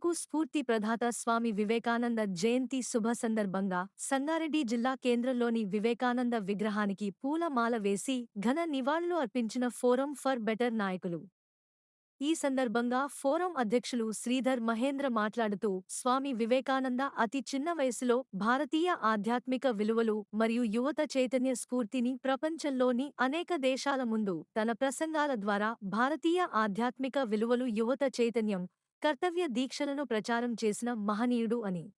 యువతకు స్ఫూర్తి ప్రదాత స్వామి వివేకానంద జయంతి శుభ సందర్భంగా సంగారెడ్డి జిల్లా కేంద్రంలోని వివేకానంద విగ్రహానికి పూలమాల వేసి ఘన నివాళులు అర్పించిన ఫోరం ఫర్ బెటర్ నాయకులు. ఈ సందర్భంగా ఫోరం అధ్యక్షులు శ్రీధర్ మహేంద్ర మాట్లాడుతూ స్వామి వివేకానంద అతి చిన్న వయసులో భారతీయ ఆధ్యాత్మిక విలువలు మరియు యువత చైతన్య స్ఫూర్తిని ప్రపంచంలోని అనేక దేశాల ముందు తన ప్రసంగాల ద్వారా భారతీయ ఆధ్యాత్మిక విలువలు యువత చైతన్యం కర్తవ్య దీక్షలను ప్రచారం చేసిన మహనీయుడు అని.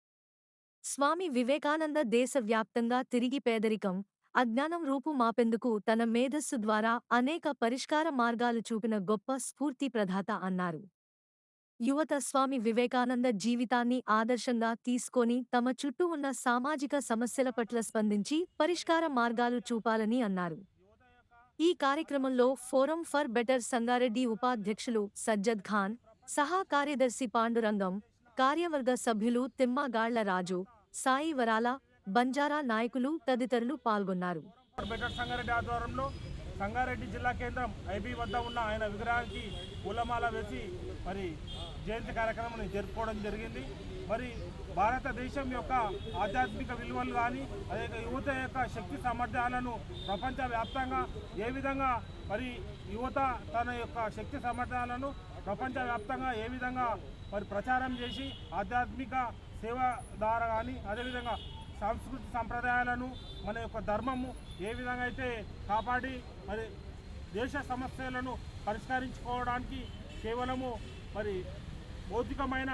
స్వామి వివేకానంద దేశవ్యాప్తంగా తిరిగి పేదరికం అజ్ఞానం రూపు మాపెందుకు తన మేధస్సు ద్వారా అనేక పరిష్కార మార్గాలు చూపిన గొప్ప స్ఫూర్తి ప్రదాత అన్నారు. యువత స్వామి వివేకానంద జీవితాన్ని ఆదర్శంగా తీసుకొని తమ చుట్టూ ఉన్న సామాజిక సమస్యల పట్ల స్పందించి పరిష్కార మార్గాలు చూపాలని అన్నారు. ఈ కార్యక్రమంలో ఫోరం ఫర్ బెటర్ సంగారెడ్డి ఉపాధ్యక్షులు సజ్జద్ ఖాన్ సహా కార్యదర్శి పాండురంగం కార్యవర్గ సభ్యులు తిమ్మగాళ్ళ రాజు సాయి వరాల బంజారా నాయకులు తదితరులు పాల్గొన్నారు. సంగారెడ్డి ఆధ్వర్యంలో సంగారెడ్డి జిల్లా కేంద్రం ఐబీ వద్ద ఉన్న ఆయన విగ్రహానికి పూలమాల వేసి మరి జయంతి కార్యక్రమాన్ని జరుపుకోవడం జరిగింది. మరి భారతదేశం యొక్క ఆధ్యాత్మిక విలువలు కానీ అదే యువత యొక్క శక్తి సామర్థ్యాలను ప్రపంచవ్యాప్తంగా ఏ విధంగా మరి యువత తన యొక్క శక్తి సామర్థ్యాలను ప్రపంచవ్యాప్తంగా ఏ విధంగా మరి ప్రచారం చేసి ఆధ్యాత్మిక సేవ ద్వారా కానీ అదేవిధంగా సాంస్కృతిక సంప్రదాయాలను మన యొక్క ధర్మము ఏ విధంగా అయితే కాపాడి మరి దేశ సమస్యలను పరిష్కరించుకోవడానికి కేవలము మరి భౌతికమైన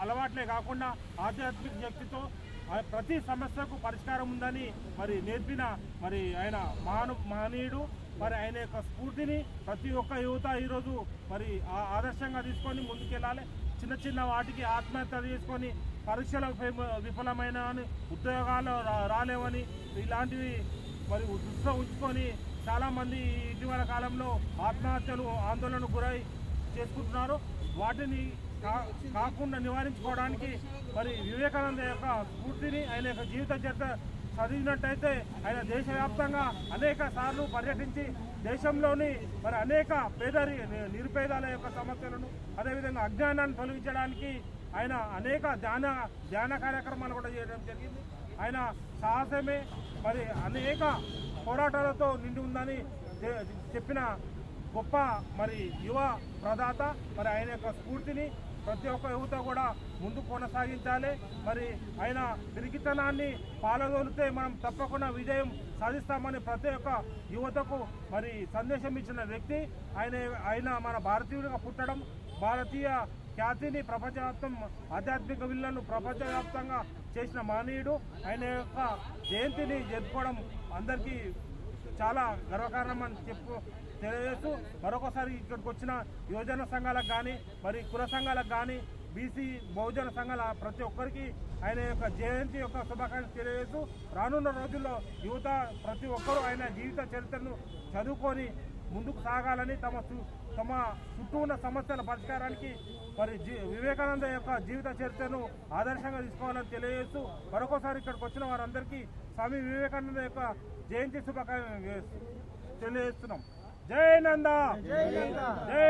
అలవాట్లే కాకుండా ఆధ్యాత్మిక శక్తితో ప్రతి సమస్యకు పరిష్కారం ఉందని మరి నేర్పిన మరి ఆయన మహాను మహనీయుడు మరి ఆయన యొక్క స్ఫూర్తిని ప్రతి ఒక్క యువత ఈరోజు మరి ఆ- ఆదర్శంగా తీసుకొని ముందుకెళ్ళాలి. చిన్న చిన్న వాటికి ఆత్మహత్య చేసుకొని పరీక్షలు విఫలమైన అని ఉద్యోగాలు రా- రాలేవని ఇలాంటివి మరి దృష్టిలో ఉంచుకొని చాలామంది ఇటీవల కాలంలో ఆత్మహత్యలు ఆందోళనకు గురై చేసుకుంటున్నారు. వాటిని కా- కాకుండా నివారించుకోవడానికి మరి వివేకానంద యొక్క స్ఫూర్తిని ఆయన యొక్క జీవిత చరిత్ర చదివినట్టయితే ఆయన దేశవ్యాప్తంగా అనేక సార్లు పర్యటించి దేశంలోని మరి అనేక పేదరి నిరుపేదల యొక్క సమస్యలను అదేవిధంగా అజ్ఞానాన్ని తొలగించడానికి ఆయన అనేక ధ్యాన ధ్యాన కార్యక్రమాలు కూడా చేయడం జరిగింది. ఆయన సాహసమే. మరి అనేక పోరాటాలతో నిండి ఉందని చెప్పిన గొప్ప మరి యువ ప్రదాత మరి ఆయన యొక్క స్ఫూర్తిని ప్రతి ఒక్క యువత కూడా ముందు కొనసాగించాలి. మరి ఆయన తిరిగితనాన్ని పాలదోలితే మనం తప్పకుండా విజయం సాధిస్తామని ప్రతి ఒక్క యువతకు మరి సందేశం ఇచ్చిన వ్యక్తి. ఆయన ఆయన మన భారతీయుడిగా పుట్టడం భారతీయ ఖ్యాతిని ప్రపంచవ్యాప్తం ఆధ్యాత్మిక విలువలను ప్రపంచవ్యాప్తంగా చేసిన మానీయుడు. ఆయన యొక్క జయంతిని జరుపుకోవడం అందరికీ చాలా గర్వకారణం అని చెప్పు తెలియజేస్తూ మరొకసారి ఇక్కడికి వచ్చిన యువజన సంఘాలకు కానీ మరి కుల సంఘాలకు కానీ బీసీ బహుజన సంఘాల ప్రతి ఒక్కరికి ఆయన యొక్క జయంతి యొక్క శుభాకాంక్షలు తెలియజేస్తూ రానున్న రోజుల్లో యువత ప్రతి ఒక్కరూ ఆయన జీవిత చరిత్రను చదువుకొని ముందుకు సాగాలని తమ తమ చుట్టూ ఉన్న సమస్యల పరిష్కారానికి మరి జీ వివేకానంద యొక్క జీవిత చరిత్రను ఆదర్శంగా తీసుకోవాలని తెలియజేస్తూ మరొకసారి ఇక్కడికి వచ్చిన వారందరికీ స్వామి వివేకానంద యొక్క జయంతి శుభాకాంక్షలు తెలియజేస్తున్నాం. జై నంద! జై